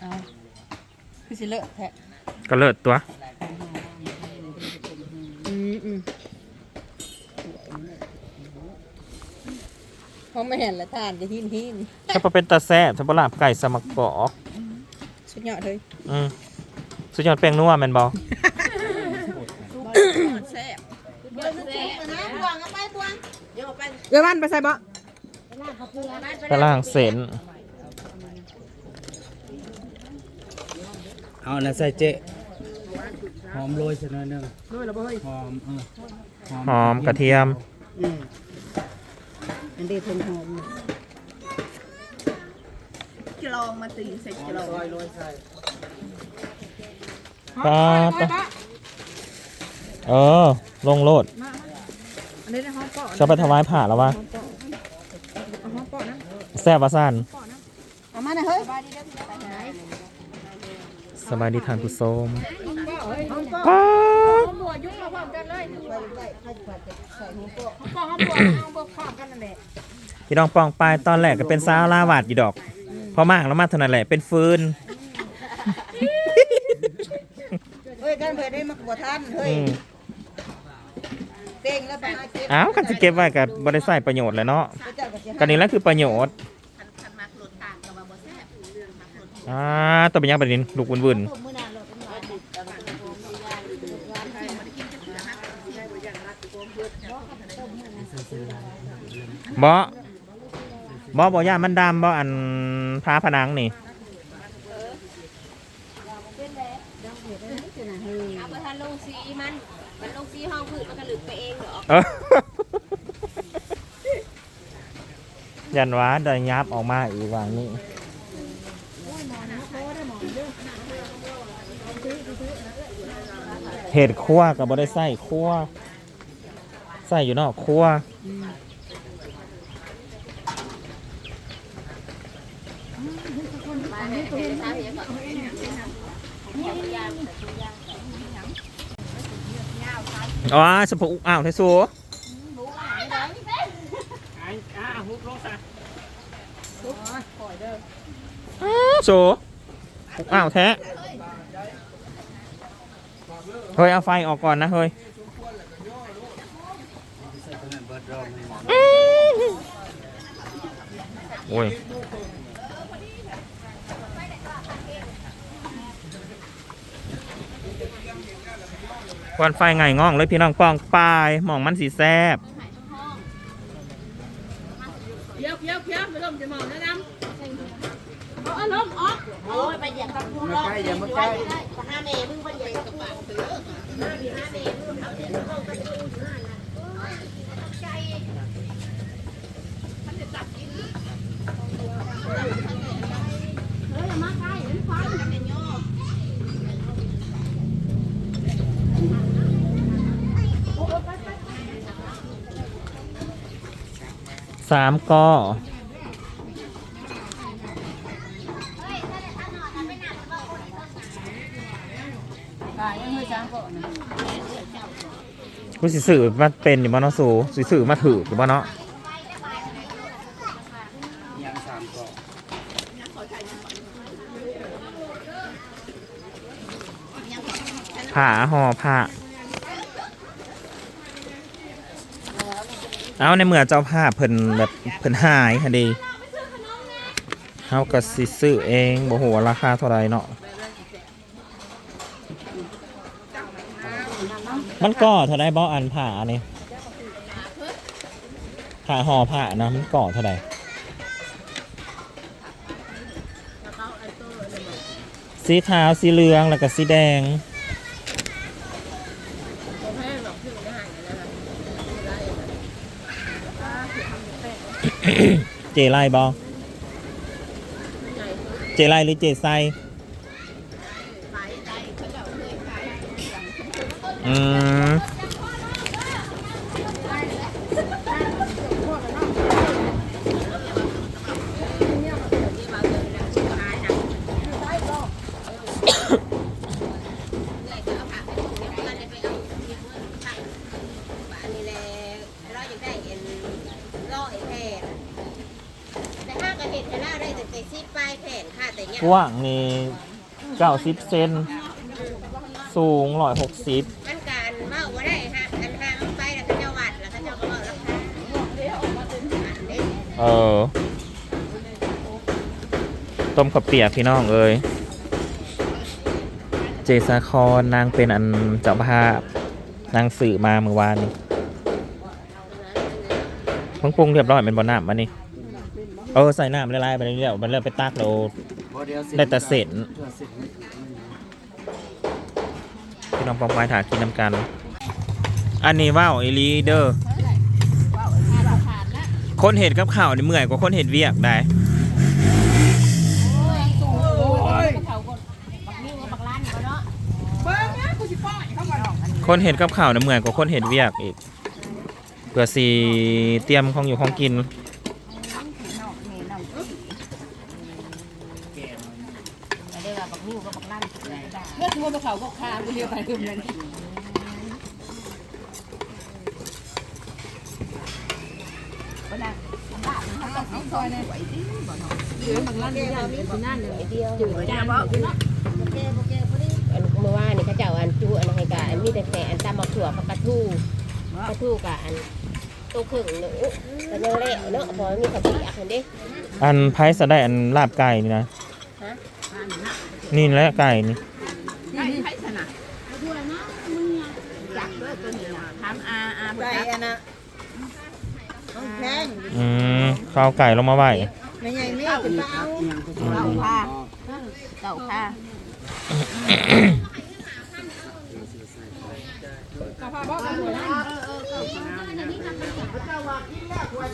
เอาคือสิเลอะแท้ก็เลิศตัว อืมอืมเพราะไม่เห็นละทานจะหินหินถ้าบ่เป็นตาแซ่บถ้าบ่ลาบไก่สมักกอกสุดยอดเลยอืมสุดยอดแป้งนัวแม่นบ่แซ่บเดี๋ยวมันสุกนะบวงเอาไปบวงเดี๋ยวเอาไปเดี๋ยวมันไปใส่บ่ กระล่างเส้น เอาอันนั้นใส่เจ๊หอมโรยสักหน่อยหนึงด้วยละบ่เฮ้ยหอมเออหอมกระเทียม อืมอันนี้เพิ่นหอมจะลองมาตีใส่จะลองโรยโรยใส่ปลาปลา เออ ลงโลดอันนี้นะหอมปอจะไปถวายผ่าแล้ววะหอมปอเอาหอมปอนะแซ่บว่าซ่าน เอามาหน่อยเฮ้ย สบายดีทานผู้ชมหอมปอปลาบัวยุ่งมาพร้อมกันเลยหอมปอหอมปอหอมปอเอาเบิกพร้อมกันนั่นแหละพี่น้องปองปลายตอนแรกก็เป็นสาวลาวาดอยู่ดอก พอมากแล้วมาเท่านั้นแหละเป็นฟืนเฮ้ยท่านเพื่อได้มาขวท่านเฮ้ยอืมเต้งแล้วไปหาเก็บอ้าวกันจะเก็บไว้กับบริษัทประโยชน์แหล้วเนาะพระเจ้าก็สิกันนี้แหล้วคือประโยชน์ อ่าตัวเป็นยังประเด็นลูกวุ่นๆบ่บ่บ่ย่ามันดำบ่อันพาผนังนี่เอาไปทานลงสีมัน มันลงสีห้องผืดมันก็หลึกไปเองเหรอเออยันว้าได้ยับออกมาอีกวางนี้ เห็ดคั่วกับบได้ใส่คั่วใส่อยู่เนอกคั่วอ๋อสมพูอ้าวไทสูอ้าวโซอ้าวแท้ เฮ้ยเอาไฟออกก่อนนะเฮ้ยใส่ตัวนั้นเบิดรอบให้โอ้ยควันไฟไงง่องเลยพี่น้องปองปลายหมองมันสีแซบ เคี้ยวเคี้ยวเคี้ยวไปลมจะมองนะดำเอาอารมณ์ออก โอ้ ยไปเหยียบกับกูรอบอย่ามาใกล้ไปหาแม่มึงไปเหยียบกับปากเถอะสามกอ ตายยังเฮ้ยช้างก่อน กูสิสื่อมาเป็นอยู่บ้านเนาะสูสิสื่อมาถืออยู่บ้านเนาะยางสามกอกผ่าห่อผ่าเอาในเมื่อเจ้าภาพเพิ่นแบบเพิ่นหายค่ะดีเฮาก็สิซื้อเองบ่ฮู้ว่าราคาเท่าไรเนาะ มันก่อเท่าไหร่บ่อันผ่านี่ผ่าห่อผ่านะมันก่อเท่าไหร่สีขาวสีเหลืองแล้วก็สีแดงเจไลบอเจไลหรือเจไซ อืมกว้างนี่เก้าสิบเซน สูงร้อยหกสิบ เออ ต้มข้าวเปียกพี่น้องเอ้ยเจสาคอนนางเป็นอันเจ้าภาพนางสื่อมาเมื่อวานนี้เพิ่งปรุงเรียบร้อยเป็นบอน้ำมานี่เออใส่น้ำละลายไปเรื่อยๆมันเริ่มไปตักเราพอเดียวได้แต่เสร็จพี่น้องปองปลายถากินน้ำกัน อันนี้ว่าวไอลีเดอร์ คนเห็ดกับข่าวนี่เมื่อยกว่าคนเห็ดเวียกได้ คนเห็ดกับข่าวนี่เมื่อยกว่าคนเห็ดเวียกอีกเพื่อสีเตรียมของอยู่ของกินเมื่อตัวเขาก็คาเรียไปคือมันซอยเนี่ยเหลื อมันลั่นยาวเป็นนั่นเลยเดียวจืดจ้าบ่อันเมื่อวานนี่เขาเจ้าอันจูอันให้กะอันมีแต่แต่อันตามมาถั่วกับกระทู้กระทู้กะอันตัวครึ่งหนูก็ยังเละเนาะพอมีข้าวเปียกเห็นดิอันไพ่สะได้อันลาบไก่นี่นะนี่แหละไก่นี่นี่ใครชนะจักด้วยตัวนี้นะถามอาอาไก่อันน่ะน้องแพงอืมเขาเอาไก่ลงมาไหว ไม่ใหญ่แม่จะไปเอาเต่าผ้าเต่าผ้า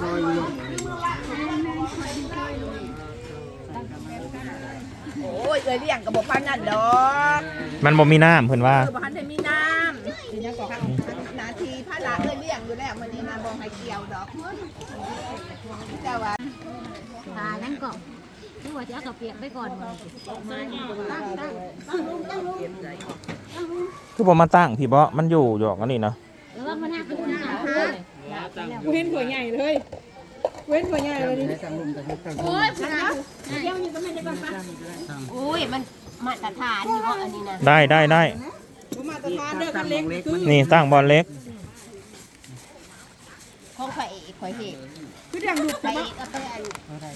ซอยรวมโอ้ยเลยเลี้ยงกับบ่พันนั่นดอกมันบ่มีน้ำเพิ่นว่า เออบ่พันได้มีน้ำ ทีนี้ก็นาทีพระละเลยเลี้ยงอยู่แล้วมื้อนี้นะบ่ให้เกี่ยวดอกเจ้าว่าทานั่นก่อนนึกว่าจะเอากับเปียกไปก่อนมาตั้งตั้งตั้งลุงตั้งลุงคือบ่มาตั้งพี่บ่มันอยู่หยอกอันนี้เนาะแล้วว่ามันน่าขึ้นหนาเว้นหัวใหญ่เลยเว้นหัวใหญ่เลยนี่ให้ตั้งลุมแต่ให้ตั้งโอ้ยพนักโอ้ยมันมาตรฐานอยู่ว่าะอันนี้นะได้ได้ได้ บ่มาตรฐานเด้อคันเล็กคือนี่ตั้งบอลเล็ก ของข่อยเอกข่อยเห็ดคือเลี้ยงลูกข่อยเอกก็ไปอัน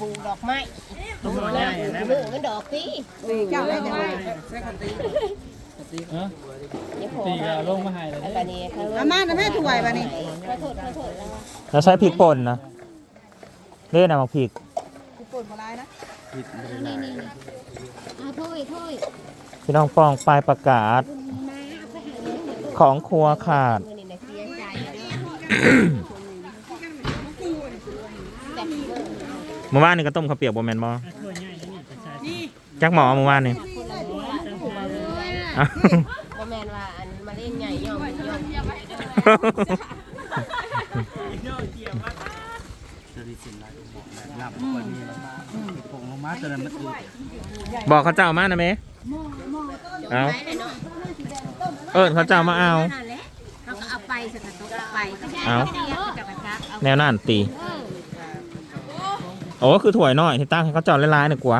ปลูกดอกไม้ปลูกดอกไม้ปลูกมันดอกตีเจ้าได้จังได๋เออนี่พอตีเอาลงมาให้เลยแล้วก็นี่ข้างล่อามาน่ะแม่ถวยบัดนี้ขอโทษขอโทษแล้วแล้วใช้พริกป่นนะเล่นเอามาพริกกูปวดบ่หลายนะผิดไม่ได้นี่นี่นี่เอาถ้วยถ้วยพี่น้องปองปลายประกาศ ของครัวขาดมือนี่นะเสียใจเด้อเมื่อวานนี่ก็ต้มข้าวเปียกบ่แม่นบ่จักหมอเมื่อวานนี่อ้าวบ่แม่นว่าอันมาเล่นใหญ่ย่อมย่อมจะได้สินไรหลับกว่านี้ผงลงมาตอนนั้นมันอืดบอกเขาเจ้ามานะเมเอา ไปเลยเนาะ เอิญเขาเจ้ามาเอา นั่นแหละเราก็เอาไปสกัดตกไปก็ได้เอาเสียก็จะกระชักเอาแนวนั่นตีโอ้คือถั่วยน้อยที่ตั้งให้เขาเจ้าลายๆน่ะกว่า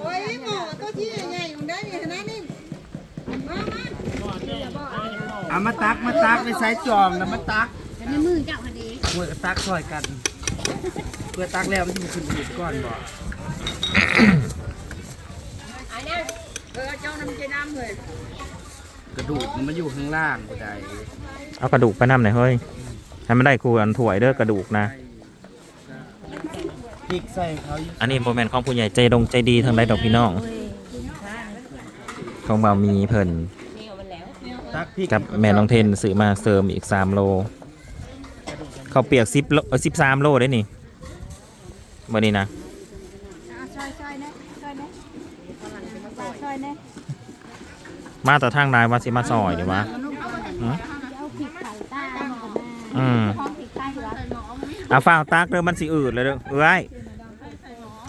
โอ้ยหมอตัวที่ใหญ่ๆอยู่ได้นี่ขนาดนี้มามาเอามาตักมาตักไปใส่จองแล้วมาตักแต่ในมือเจ้าคดีเพื่อตักซอยกัน เพื่อตักแล้วมันจะขึ้นอืดก่อนบ่อันนั้นเออเจ้าน้ำใจน้ำเลย กระดูกมันมาอยู่ข้างล่างก็ได้เอากระดูกไปนำหน่อยเฮ้ยให้มันได้กูอันถั่วยเด้อกระดูกนะ พริกใส่เขาอยู่อันนี้โมเมนต์ของผู้ใหญ่ใจดงใจดีทางใดดอกพี่น้องของบ่าวมีเพิ่นนี่เอามันแล้วตักพริกกับแม่น้องเทนซื้อมาเสริมอีก 3 โลเขาวเปียก10โลเออ13 โลได้นี่วันนี้นะ ซอยซอยนะซอยนะซอยนะ มาแต่ทางใดว่าสิมาซอยเดี๋ยววะหือเอาผิดไข่ต้ามากับมาอืมห้องติดใต้หัวเอาฟ้าวตักเด้อมันสิอืดเลยเด้อเอ้ย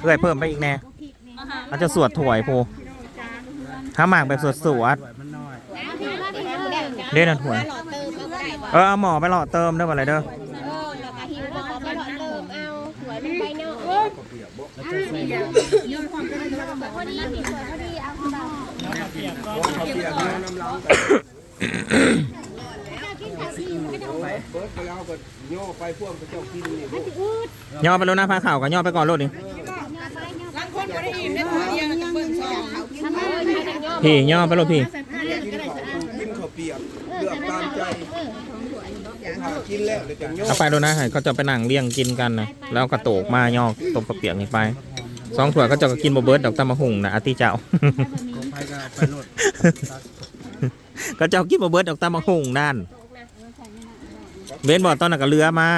เอ้ยเพิ่มไปอีกแน่อาจจะสวดถวยพูถ้าหมากแบบสวดสวดมันน้อยเด้อนะถวยหลอดเติมเอาก็ได้บ่เออเอาหมอไปหล่อเติมได้อบ่อะไรเด้อ เออแล้วก็หิวแล้วก็ไปหลอดเติมเอาสวยมันไปเนาะ พอดี เขาเปี ย่อไปพวกพระเจ้ากินนี่ย่อไปแล้วนะพาข่าวกันย่อไปก่อนโลดนี่ผีย่องเขากินพี่ย่อไปโลดพี่กินข้าวกินข้าวเปียเลือาจะไปโลดนะให้เขาจะไปนั่งเลี้ยงกินกันนะแล้วกระโตกมาย่อตบกระเปียกนี่ไปสองถ้วเขาจะกินบ่เบิร์ดดอกตำมะหุ่งนะอาติเจ้า ก็ไปโลดก็เจ้ากินบ่เบิร์ดดอกตำมะหุ่งด้านเบนบอกตอนนั้นก็เรือมา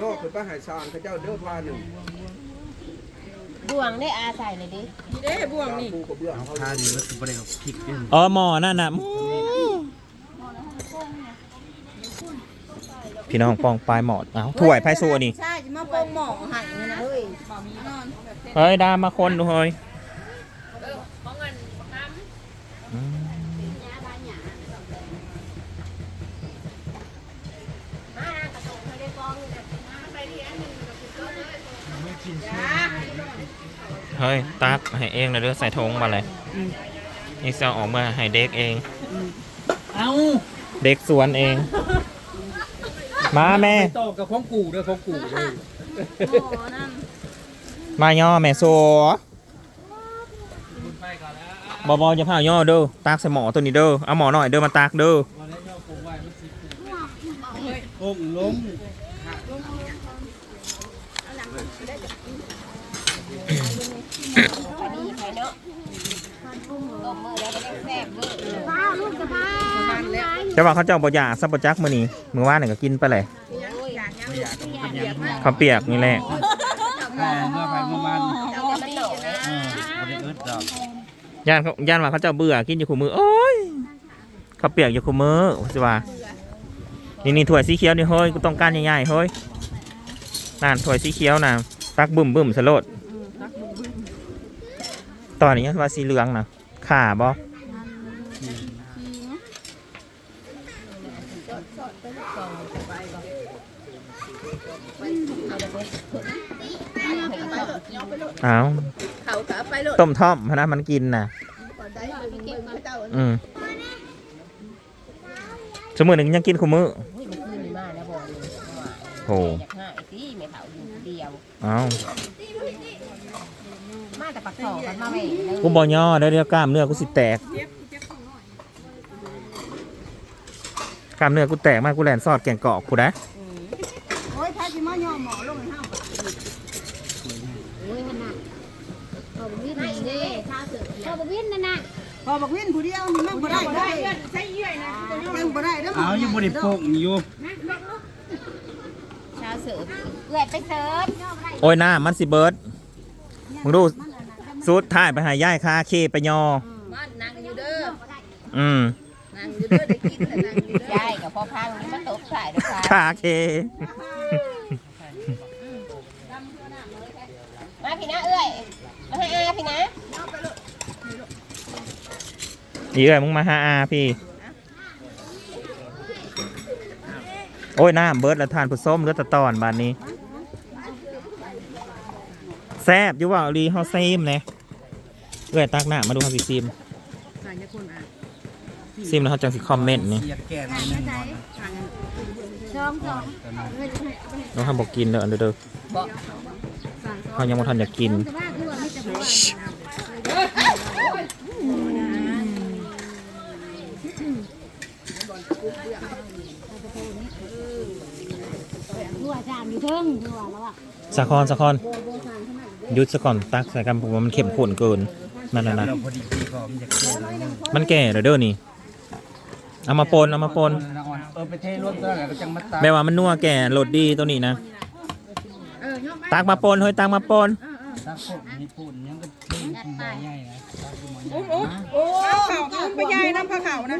ย่อคือป้าหายซานพระเจ้าเด้อพาหนึ่งบ่วงได้อาใส่เลยดิเด้บ่วงนี่ปูกระเบื้องเขาทาดีแล้วสิบ่ได้เอาพริกด้วยอ๋อหมอนั่นน่ะพี่น้องปองปลายหมอดเอ้าถ้วยไพ่ซัวนี่ใช่จะมาโปรงหมอให้นี่นะเฮ้ยเฮ้ยดามาคนดูเฮ้ย เฮ้ย ตักให้เองนะเด้อใส่ทงมาเลยนี่จะเอาออกมาให้เด็กเอง เอ้าเด็กสวนเอง มาแม่ต่อกับของกูเด้อของกูเด้อมาย่อแม่โซบอบอจะพาย่อเด้อตากใส่หมอตัวนี้เด้อเอาหมอหน่อยเด้อมาตากเด้อมาแล้วย่อผมไว้มันสิโป่งล้ม อันนี้ไปเนาะตบมือแล้วก็ได้แซ่บมือว้าวลูกจะบ้าจะว่าเขาเจ้าบ่อยากซับบ่จักมื้อนี้มื้อวานนี่ก็กินไปเลยไม่อยากเป็นยังไงข้าวเปียกนี่แหละเมื่อไปเมื่อวานเอาแต่มันหน่อยเออบ่ได้อึดดอกย่านเขาย่านว่าเขาเจ้าเบื่อกินอยู่คู่มือโอ้ยข้าวเปียกอยู่คู่มือว่าสิว่านี่นี่ถ้วยสีเขียวนี่เฮ้ยกูต้องการใหญ่ๆเฮ้ยนั่นถ้วยสีเขียวน่ะตักบึ้มบึ้มสลด ตอนนี้ว่าสีเหลืองน่ะขาบ่อ้าวเขาก็เอาไปโลดต้มท่อมพะนะมันกินน่ะก่อนได้เบิ่งเบิ่งพระเจ้าอืมสมมือหนึ่งยังกินคู่มือเฮ้ยมันขึ้นมาแล้วบ่นี่โอ้อยากหายสิไม่เผาอยู่เดียวเอ้า มาแต่ปักสองกันมาแม่เลยกูบอย่อได้เรียกกล้ามเนื้อกูสิแตกกล้ามเนื้อกูแตกมากกูแลนซอดแกงกอกกูนะโอ้ยถ้าสิมาย่อหมอลงให้เฮาโอ้ยมันหนักพอวิ่งไหนเด้พอวิ่งนั่นน่ะพอบักวินผู้เดียวนี่มันบ่ได้ได้ใช้เยื่อยนะมันบ่ได้เด้อหมอเอายังบ่ได้โป่งอยู่ชาวเสิร์ฟเอื้อยไปเสิร์ฟโอ้ยหน้ามันสิเบิร์ดมึงดู สุดท้ายไปหาย่ายคาเคไปยอ มันนั่งอยู่เด้ออืมนั่งอยู่เด้อได้กินแต่นั่งอยู่เด้อ ใช่กับพ่อพังนี่มาตบสายด้วยค่ะคาเค มาพี่นะเอื้อยมาให้อาพี่นะอีเอ้ยมึงมาหาอาพี่ โอ้ยน้ำเบิร์ดแล้วทานผุส้มเหลือแต่ตอนบานนี้ แซบอยู่ว่าอลีเฮาซีมเนี่ย เอ้ยตักหน้ามาดูเฮาสิซีมซีมแล้วเขาจังสิคอมเมนต์นี่เสียแก่หน่อยหนึงสองสองน้องทำบอกกินเด้ออันเด้อเด้อเขายังบ่ทันอยากกินจะบ้าคือว่าไม่จะบ้าหัวจานอยู่เทิงหัวแล้วอะสะคอนสะคอนหยุดสะก่อนตักใส่กันผมว่ามันเข้มข้นเกิน นั่นน่ะนะเราพอดีพี่ก็มันจะแก่หน่อยหนึงมันแก่เด้อเด้อนี่เอามาปนเอามาปนเออไปเทรวมตัวแล้วก็จังมาตักแม่ว่ามันนัวแก่โหลดดีตัวนี้นะตักมาปนเฮ้ยตักมาปนตักพวกญี่ปุ่นยังก็เทหม้อใหญ่นะตักหม้อใหญ่โอ้เขาไปยายน้ำผ้าขาวนะ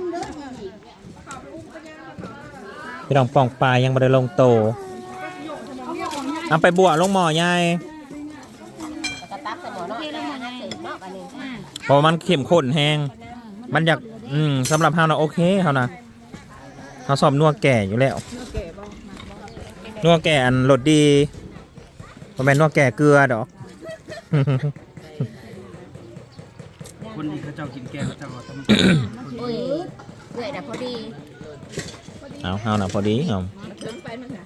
พี่น้องปองปลายยังไม่ได้ลงโตเอาไปบวลงหม้อใหญ่ เพราะมันเข้มข้นแห้ง มันอยากอืมสำหรับเฮานะโอเคเฮานะเฮาชอบนัวแก่อยู่แล้วนัวแก่อันรสดีบ่แม่นนัวแก่เกลือดอก คนนี้เขาเจ้ากินแกงเขาเจ้าก็ต้องโอ้ยเอื่อยแต่พอดีเอาเอาน่ะพอดีเอาเพิ่มไปมั้งค่ะ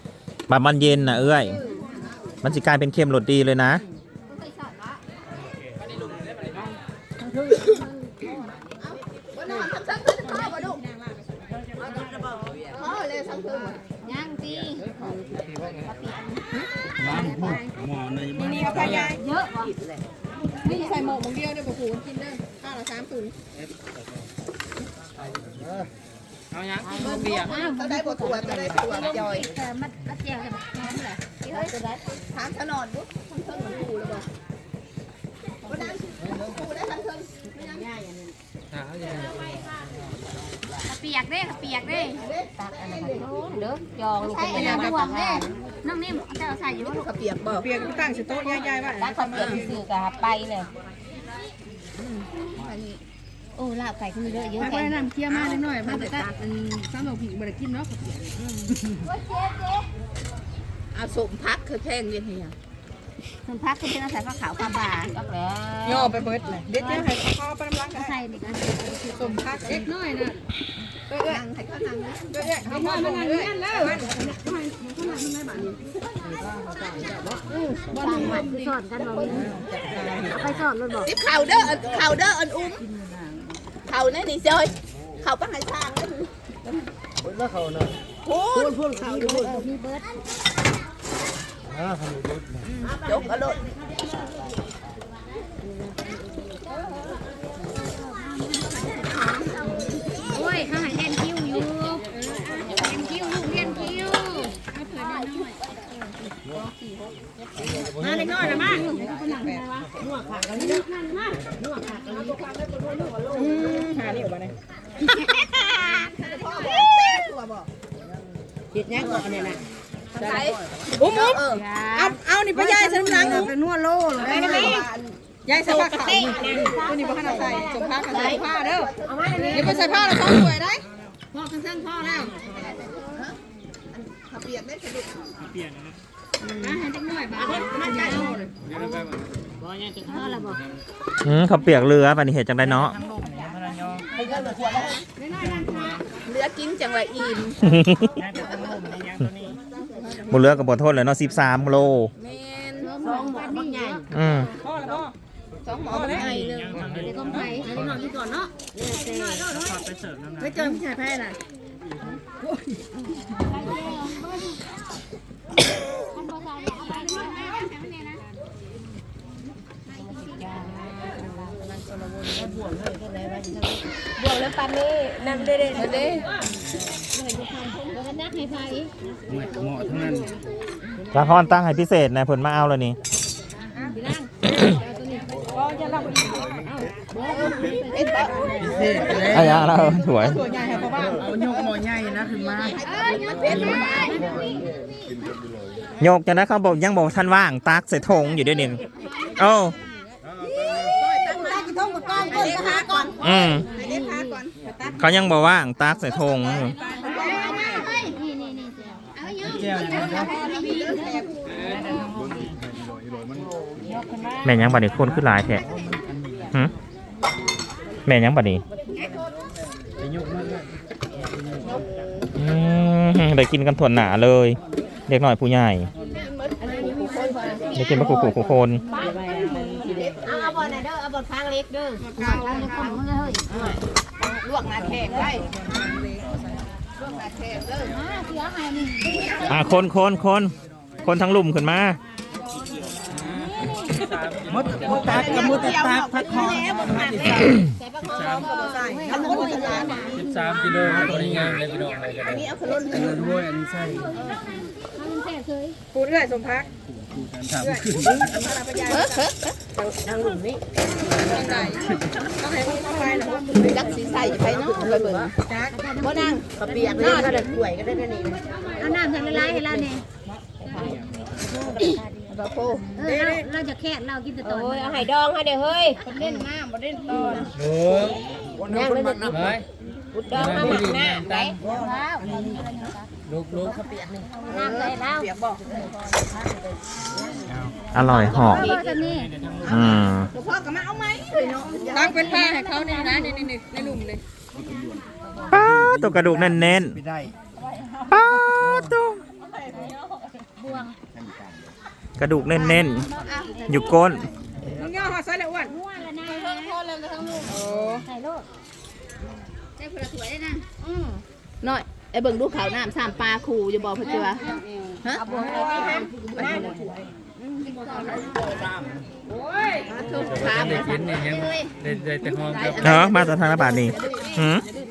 บามันเย็นน่ะเอ้ย มันสิกลายเป็นเค็มรสดีเลยนะ ในบ้านนี่ก็พยายเยอะว่ะนี่ใส่หมกมึงเดียวเดี๋ยวบ่ผูกินเด้อข้าวละสามถุงเอายังเบียร์ก็ได้บ่ถั่วก็ได้ถั่วจอยแต่มันมันแจกกันน้ำแหละที่เฮ้ยจะได้ถามถนอนดูทั้งเทิงเหมือนผูเลยบ่บ่ได้ผูได้ทั้งเทิงไม่ยังง่ายอันนี้เปียกเด้เปียกเด้ตักอันนั้นก็โดนเด้อยองนี่ใส่ก็อันเป็นนั้นน้ำห่วตังเด้ นน้องนิ่มเจ้าใส่อยู่ว่าลูกข้าวเปียกบ่เปียกตั้งสิโต๊ะใหญ่ๆว่าตักข้าวเปียกซื้อกับไปเลยโอ้ลาบไก่ขึ้นเยอะเยอะถ้าแค่ได้น้ำเคี่ยวมานิดหน่อยมันจะตักอันซ้ำเอาผิงบ่ได้กินเนาะข้าวเปียกเอาสมพักคือแพงเย็นเฮียคุณพักคุณเป็นอาศัยผ้าขาวผ้าบาตักแล้วย่อไปเบิดเลยเด็ดเจ้าให้ข้าวไปน้ำล้างกันใส่นี่กันสมพักเล็กน้อยนะ เอ้ยให้เขานั่งเอ้ยให้เขานั่งเอ้ยแล้วบ้านมันสอนกันเราไปสอนรถบอกติบเข่าเด้อเข่าเด้ออันอุ้มเข่านี่นี่เจ้ยเข่าก็ให้างนั่นแล้วเขาเนาะพูดพูดเข่าดูมีเบิร์ดอ่าเขาดูดยกกระโดด โอ้ยเขาให้เล่นคิวอยู่เล่นคิวลูกเล่นคิวมาเล็กน้อยนะมา หานี่ออกมาเลยตัวบอก คิดยังก่อนเนี่ยนะ ใส่อุ้มอุ้มเอาเอานี่ไปยายใส่น้ำล้างอุ้ม เป็นนัวโลเลย ไปได้ไหมยายใส่าขาวตัวนี้บ่ขนาดใส่สมผ้ากับใส่ผ้าเด้อนี่ไปใส่ผ้าแล้วต้องสวยได้พ่อข้างพ่อแล้วเปียกได้สะดุดมาให้เล็กน้อยบ้ามันใหญ่เอาเลยพ่อละบอกอืมเขาเปียกเรือปานนี้เห็ดจังได้เนาะเหลือกินจังไรอิ่มบ่เรือกับบทโทษเลยเนาะ13โลแม่นสองหมอนี่ใหญ่อืม พ่องหมอมาได้หนึ่งเดี๋ยวก็ไปให้นอนที่ก่อนเนาะไม่เจอผู้ชายแพ้น่ะบวกแล้วปานนี้นั่นเด้เด้เด้แล้วก็นักให้ไฟหมาะทั้งนั้นละครตั้งให้พิเศษนะเพิ่นมาเอาแล้วนี่ เอ็ดบ่พิเศษเลยอายาเราสวยตัวใหญ่ค่ะพ่อบ้านเอายกหม้อใหญ่นะขึ้นมาโยกจังนะเขาบอกยังบอกท่านว่างตักใส่ธงอยู่ด้วยนี่โอ้ตั้งกี่ท้องก่อนก่อนพาก่อนอืมไปเล่นพาก่อนเขายังบอกว่างตักใส่ธงนี่นี่นี่เอาเยอะแก้วอย่างนี้นะแม่ยังบัดนี้คนขึ้นหลายแท้หึ แม่ยังบัดนี้อืมได้กินกันถ่วนหนาเลยเด็กหน่อยผู้ใหญ่ได้กินมะกรูดขู่คนเอาเอาบอลไหนเด้อเอาบอลข้างเล็กเด้อเอาเล็กคนมึงเลยลวกนาแขกได้ลวกนาแขกเด้อมาคนคนคนคนทั้งลุ่มขึ้นมา มดมดตักกับมดตักพักคอสิบสามกิโลตัวนี้งามเลยพี่น้องอะไรกันอันนี้เอาขลุ่นเงินด้วยอันนี้ใส่ปูเรื่อยสมพักสามขึ้นพาราพยาทางหลุมนี่ทางใดต้องให้มันเข้าไปนะรักสีใสไปเนาะไปเบิ่งจักบ่นั่งกระเปียกเลยก็ได้กล้วยก็ได้นี่เอาน้ำทางละลายให้เราเนี่ย บ่โพเออเราเราจะแค่เรากินแต่ตอนโอ้ยเอาไห้ดองให้เด้อเฮ้ยเล่นน้ำบ่เล่นตอนโอ้ยย่างเลยเด้อเฮ้ยบุดดองมาหมักหน้าได้แล้วลูกลูกน้ำเลยแล้วเปียกบ่อร่อยหอมก็จะนี่อืมพ่อก็มาเอาไหมตั้งเป็นผ้าให้เขานี่นะนี่นี่นี่ในหลุมเลยป้าตัวกระดูกแน่นไม่ได้ๆป้าตัวบวง กระดูกแน่นๆ อยู่ก้นมึงย่อหัวใส่เลยอ้วนม้วนแล้วนะโอ้ใส่ลูกน้อยไอ้เบิ่งดูขาวน้ำสามปลาคูจะบอกเพิ่นสิว่าฮะเอาบวงเลยนี่ฮะมาถามได้กินนี่ยังได้ได้แต่ห้องกับเนาะมาสถานบาทนี่หืมดื้อ